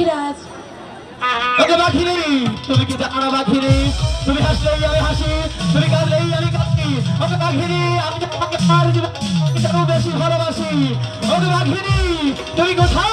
পাখিরাজ ওকে পাখিরে তুমি কি জানো পাখিরে তুমি হাসলেই আমি হাসি, তুমি কাঁদলেই আমি কাঁদি ওকে পাখিরে আমি তোমাকে আর বেশি ভালোবাসি। ওকে পাখিরে তুমি কোথায়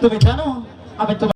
তুমি জানো আমি তোমার